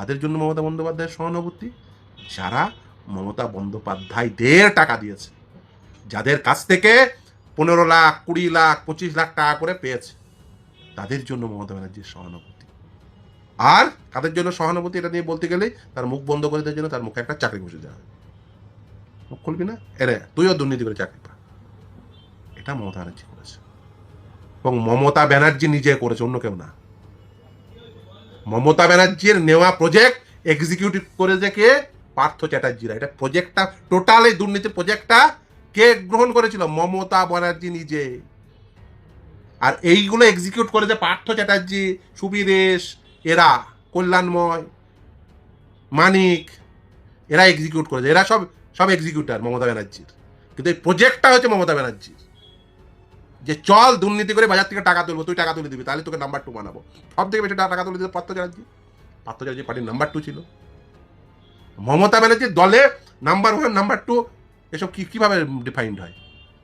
কাদের জন্য মমতা বন্দ্যোপাধ্যায়ের সহানুভূতি? যারা মমতা বন্দ্যোপাধ্যায়দের টাকা দিয়েছে, যাদের কাছ থেকে পনেরো লাখ, কুড়ি লাখ, পঁচিশ লাখ টাকা করে পেয়েছে, তাদের জন্য মমতা ব্যানার্জির সহানুভূতি। আর কাদের জন্য সহানুভূতি এটা নিয়ে বলতে গেলে তার মুখ বন্ধ করে দেওয়ার জন্য তার মুখে একটা চাকরি বসে দেওয়া মুখ খুলবি না? এরে তুইও দুর্নীতি করে চাকরি পা। এটা মমতা ব্যানার্জি করেছে। এবং মমতা ব্যানার্জি নিজে করেছে, অন্য কেউ না। মমতা ব্যানার্জির নেওয়া প্রজেক্ট এক্সিকিউটিভ করে কে? পার্থ চ্যাটার্জিরা। এটা প্রজেক্টটা টোটাল এই দুর্নীতি প্রজেক্টটা কে গ্রহণ করেছিল? মমতা ব্যানার্জি নিজে। আর এইগুলো এক্সিকিউট করেছে পার্থ চ্যাটার্জি সুবীরেশ এরা, কল্যাণময়, মানিক, এরা এক্সিকিউট করেছে। এরা সব সব এক্সিকিউটার মমতা ব্যানার্জির। কিন্তু এই প্রজেক্টটা হচ্ছে মমতা ব্যানার্জির। যে চল দুর্নীতি করে বাজার থেকে টাকা তুলবো, তুই টাকা তুলে দিবি, তাহলে তোকে নাম্বার টু বানাবো। সব থেকে বেশি টাকা তুলে দিতে পার্থ চ্যাটার্জি। পার্থ চ্যাটার্জি পার্টির নাম্বার টু ছিল। মমতা ব্যানার্জির দলে নাম্বার ওয়ান নাম্বার টু এসব কী, কীভাবে ডিফাইন্ড হয়?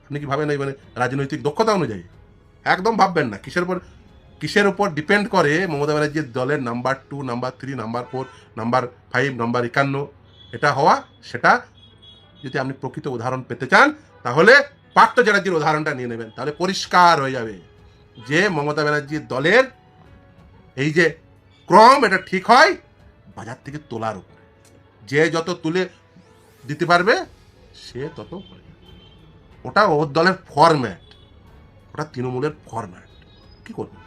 আপনি কি ভাবেন এই মানে রাজনৈতিক দক্ষতা অনুযায়ী? একদম ভাববেন না। কিসের উপর কিসের উপর ডিপেন্ড করে মমতা ব্যানার্জির দলের number two number three number four number five number একান্ন? এটা হওয়া, সেটা যদি আপনি প্রকৃত উদাহরণ পেতে চান, তাহলে পার্থ চ্যাটার্জির উদাহরণটা নিয়ে নেবেন, তাহলে পরিষ্কার হয়ে যাবে যে মমতা ব্যানার্জির দলের এই যে ক্রম, এটা ঠিক হয় বাজার থেকে তোলার উপরে। যে যত তুলে দিতে পারবে, সে তত ওটা ওর দলের ফরম্যাট ওটা তৃণমূলের ফরম্যাট কী করবে